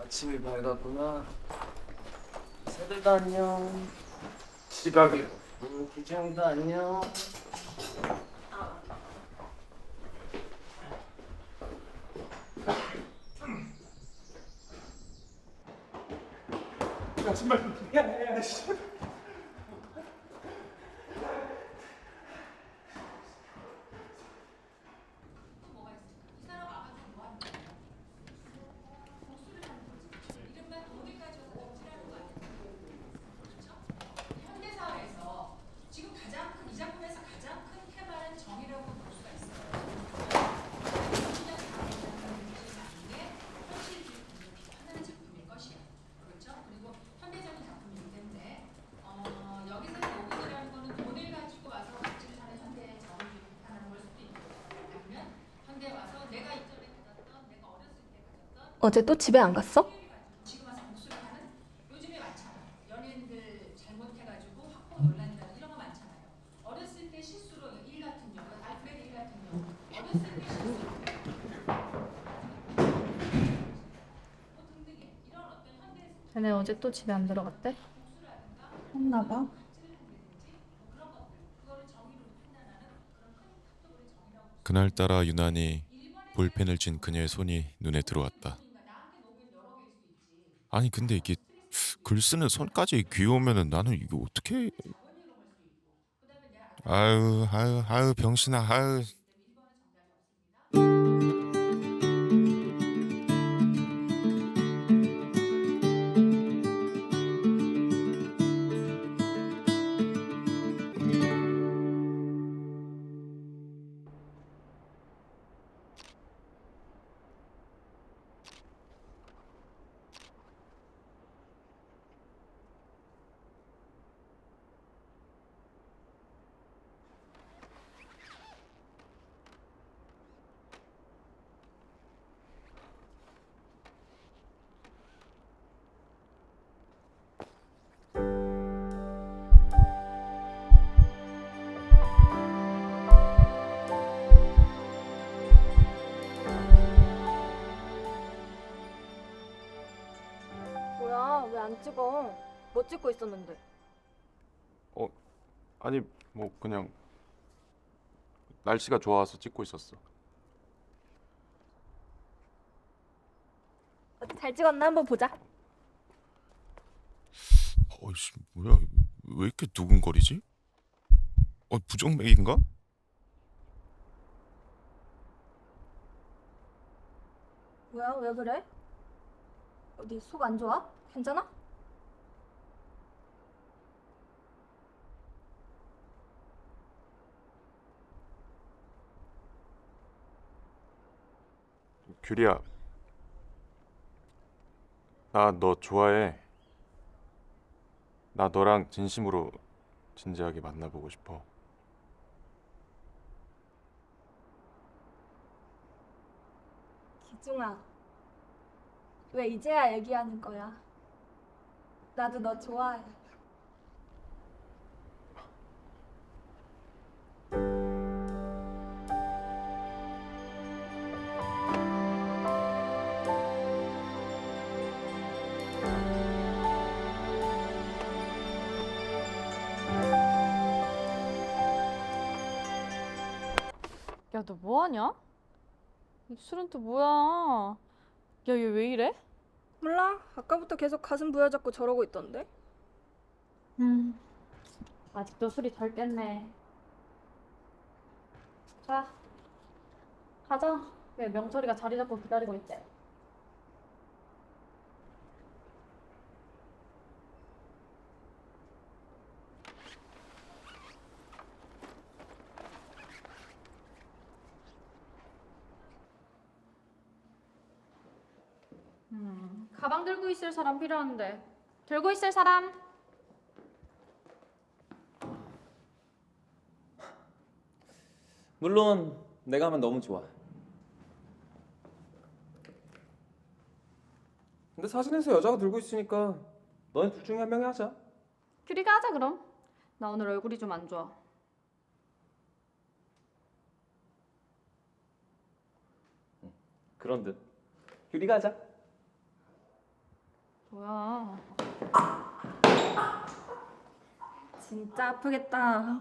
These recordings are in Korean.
아침이 밝았구나. 새들도 안녕. 지각이. 음, 기장도 안녕. 현대사회에서 지금 가장 큰 이 작품에서 가장 큰 테마는 정의라고 볼 수가 있어요. 그냥 게 현실주의 국민을 비판하는 작품일 것이야. 그렇죠? 그리고 현대적인 작품이기 때문에 어, 여기서 노블이라는 거는 돈을 가지고 와서 가치를 사는 현대의 정의를 비판하는 걸 수도 있고 아니면 현대에 와서 내가 이전에 가졌던 내가 어렸을 때 가졌던 어제 또 집에 안 갔어? 지금 와서 복수를 하는 요즘에 많잖아. 연예인들 잘못해가지고 학폭 논란이나 이런 거 많잖아요. 어렸을 때 실수로 일 같은 경우, 알프레드 일 같은 경우, 어렸을 때 실수. 뭐 등 등의 이런 어떤 현대 쟤네 어제 또 집에 안 들어갔대? 했나 봐. 그날따라 유난히 볼펜을 쥔 그녀의 손이 눈에 들어왔다. 아니 근데 이게 글 쓰는 손까지 귀여우면은 나는 이거 어떻게? 아유 아유 아유 병신아 아유. 찍어? 뭐 찍고 있었는데? 아니 뭐 그냥 날씨가 좋아서 찍고 있었어. 어디 잘 찍었나 한번 보자. 어이씨 뭐야 왜 이렇게 두근거리지? 어 부정맥인가? 뭐야 왜 그래? 어디 속 안 좋아? 괜찮아? 규리야, 나 너 좋아해. 나 너랑 진심으로 진지하게 만나보고 싶어. 기중아 왜 이제야 얘기하는 거야? 나도 너 좋아해. 야, 너 뭐하냐? 이 술은 또 뭐야? 야, 얘 왜 이래? 몰라 아까부터 계속 가슴 부여잡고 저러고 있던데. 음, 아직도 술이 덜 깼네. 자, 가자. 왜 명철이가 자리 잡고 기다리고 있대. 가방 들고 있을 사람 필요한데. 들고 있을 사람? 물론 내가 하면 너무 좋아. 근데 사진에서 여자가 들고 있으니까 너네 둘 중에 한 명이 하자. 규리가 하자 그럼. 나 오늘 얼굴이 좀 안 좋아. 그런 듯. 유리 가자. 뭐야? 진짜 아프겠다.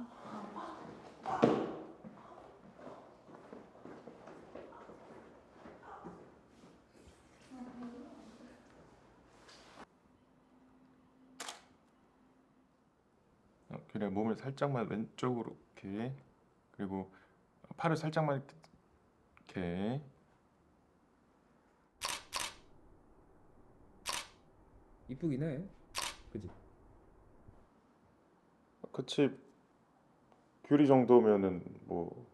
어, 그래 몸을 살짝만 왼쪽으로 이렇게 그리고 팔을 살짝만 이렇게 이쁘긴 해. 그지? 그치 규리 정도면은 뭐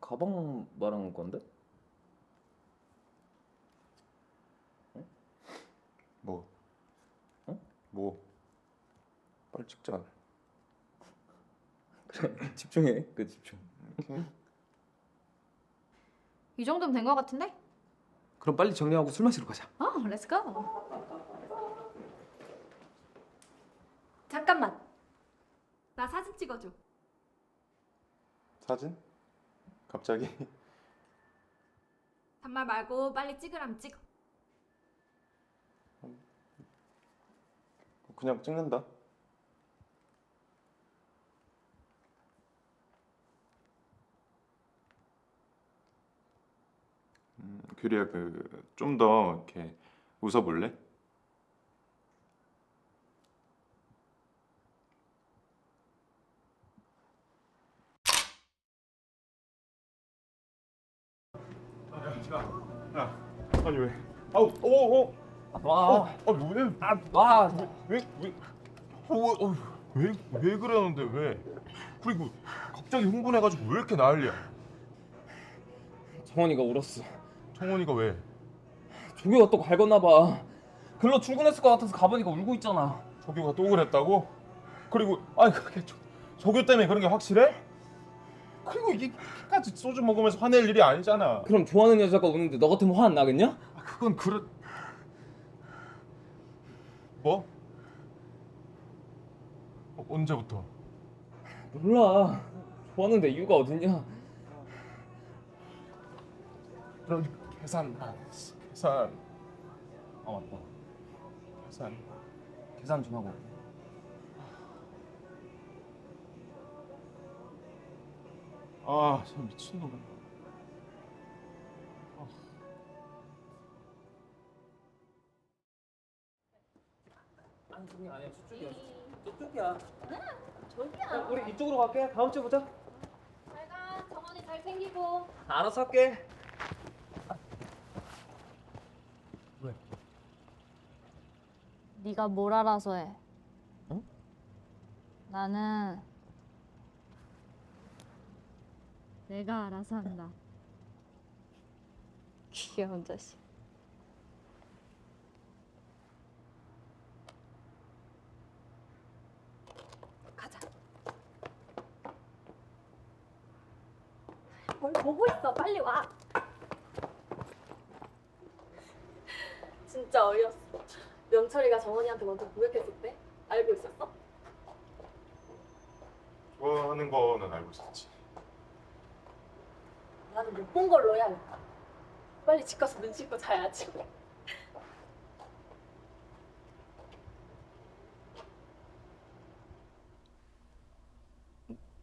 가방 말하는 건데? 뭐? 어? 뭐? 빨리 찍자. 그래 집중해. 그 집중. 이렇게. 이 정도면 된거 같은데? 그럼 빨리 정리하고 술 마시러 가자. 어, 렛츠 고. 잠깐만. 나 사진 찍어줘. 사진? 갑자기? 단말 말고 빨리 찍으라면 찍어. 그냥 찍는다. 규리야 그 좀 더 이렇게 웃어볼래? 야, 아니 왜? 아우, 오, 오, 와. 아, 왜? 아 와. 왜, 왜, 어, 어, 왜, 왜 그러는데 왜? 그리고 갑자기 흥분해가지고 왜 이렇게 난리야? 정원이가 울었어. 청원이가 왜? 조교가 또 갈궜나 봐. 글로 출근했을 것 같아서 가보니까 울고 있잖아. 조교가 또 그랬다고? 그리고 아니 그게 조, 조교 때문에 그런 게 확실해? 그리고 이게 끝까지 소주 먹으면서 화낼 일이 아니잖아. 그럼 좋아하는 여자가 우는데 너 같으면 화 안 나겠냐? 아, 그건 그렇. 뭐? 어, 언제부터? 몰라. 좋아하는데 이유가 어딨냐? 그럼 계산. 아, 계산. 아 맞다. 계산. 계산 좀 하고. 아, 참 미친놈. 아니 그게 아니야 저쪽이야 저쪽이야 저기야 우리 이쪽으로 갈게 다음 주에 보자 잘가 정원이 잘 챙기고. 알아서 할게 네가 뭘 알아서 해? 응? 나는 내가 알아서 한다. 귀여운 자식. 가자. 뭘 보고 있어? 빨리 와. 진짜 어이없어. 명철이가 정원이한테 먼저 고백했을 때 알고 있었어? 좋아하는 거는 알고 있었지. 나는 못 본 걸로 해야겠다. 빨리 집 가서 눈 씻고 자야지.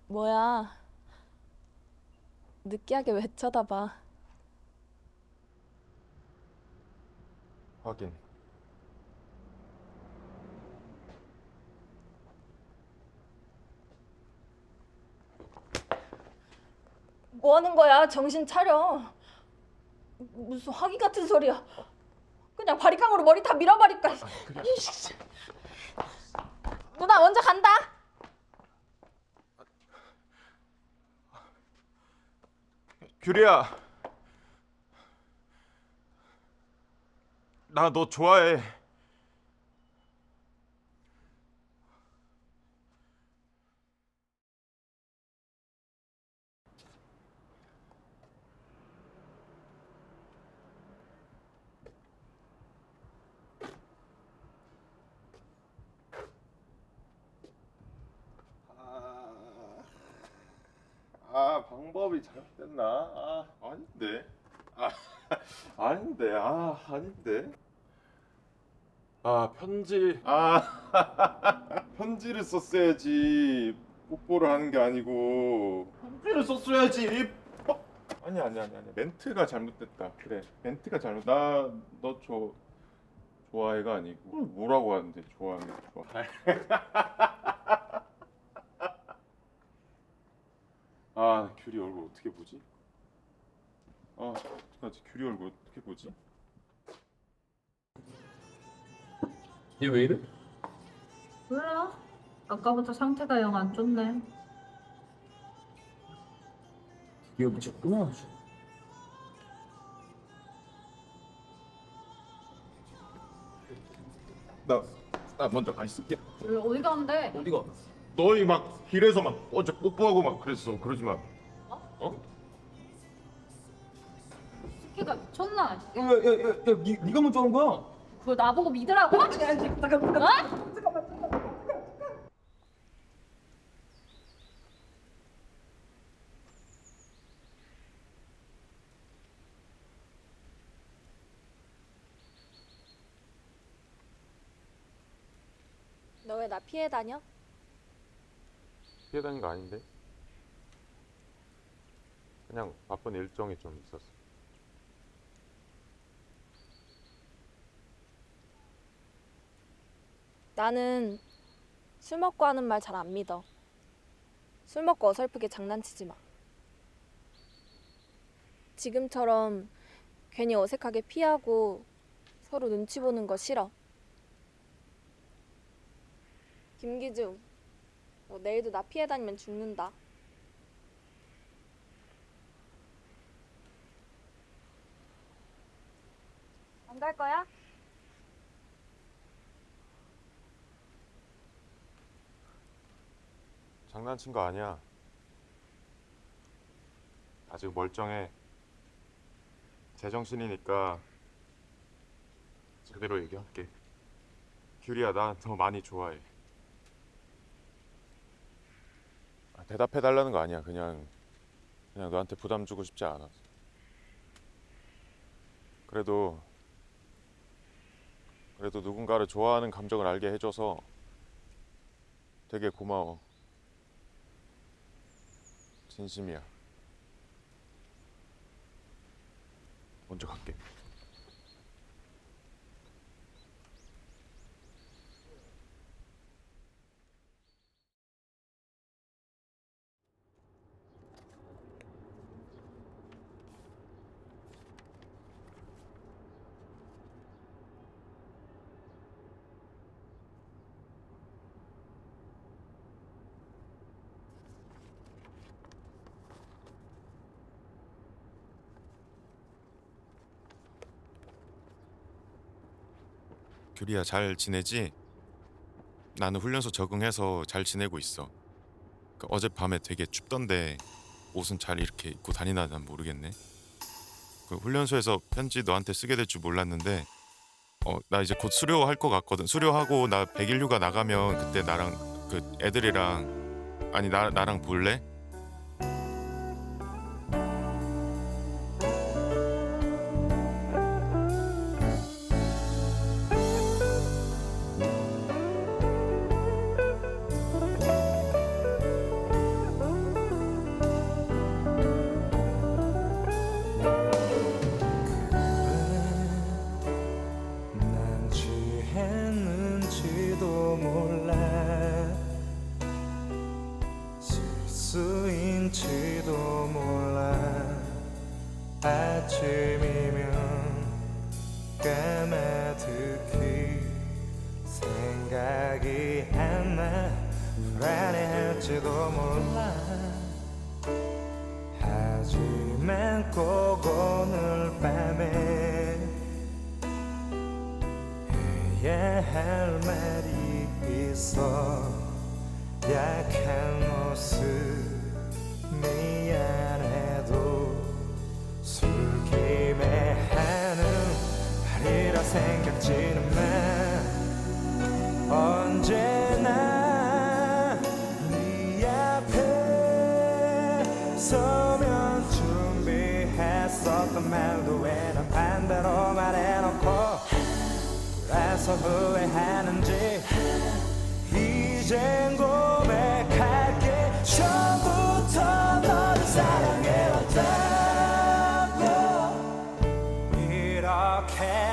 뭐야? 느끼하게 왜 쳐다봐? 확인. 뭐 하는 거야? 정신 차려. 무슨 화기 같은 소리야. 그냥 바리깡으로 머리 다 밀어버릴까. 이씨. 누나 먼저 간다. 규리야. 나 너 좋아해. 방법이 잘못됐나? 아 아닌데. 아 아닌데. 아 아닌데. 아 편지. 아 편지를 썼어야지. 뽀뽀를 하는 게 아니고 편지를 썼어야지. 어? 아니 아니 아니 아니 멘트가 잘못됐다. 그래 멘트가 잘못. 나 너 저 좋아해가 아니고 뭐라고 하는데 좋아하는 게 좋아. 아 귤이 얼굴 어떻게 보지? 아 어떡하지 귤이 얼굴 어떻게 보지? 얘 왜 이래? 몰라. 아까부터 상태가 영 안 좋네. 이거 미쳤구나. 나, 나 먼저 가 있을게. 왜 어디 가는데? 어디가? 너희 막 길에서 막 어제 뽀뽀하고 막 그랬어. 그러지 마. 어? 미쳤나? 야야야야 니 네가 먼저 한 거야. 그걸 나보고 믿으라고? 어? 너 왜 나 피해 다녀? 피해 다닌 거 아닌데? 그냥 바쁜 일정이 좀 있었어. 나는 술 먹고 하는 말 잘 안 믿어. 술 먹고 어설프게 장난치지 마. 지금처럼 괜히 어색하게 피하고 서로 눈치 보는 거 싫어. 김기중, 너 내일도 나 피해 다니면 죽는다. 안 갈 거야? 장난친 거 아니야. 아직 멀쩡해. 제정신이니까 제대로 얘기할게. 규리야, 나너 많이 좋아해. 아, 대답해 달라는 거 아니야. 그냥 그냥 너한테 부담 주고 싶지 않아. 그래도 그래도 누군가를 좋아하는 감정을 알게 해줘서 되게 고마워. 진심이야. 먼저 갈게. 규리야 잘 지내지? 나는 훈련소 적응해서 잘 지내고 있어. 그 어젯밤에 되게 춥던데 옷은 잘 이렇게 입고 다니나 난 모르겠네. 그 훈련소에서 편지 너한테 쓰게 될 줄 몰랐는데 어 나 이제 곧 수료할 것 같거든. 수료하고 나 백일 휴가 나가면 그때 나랑 그 애들이랑 아니 나 나랑 볼래? 아침이면 까마득히 생각이 안 나 불안해할지도 몰라. 하지만 꼭 오늘 밤에 해야 할 말이 있어 약한 모습 미안 생각지는 마. 언제나 네 앞에 서면 했었던 말도 왜난 반대로 말해놓고 그래서 후회하는지 이젠 고백할게. 처음부터 너를 사랑해왔다고. 이렇게 너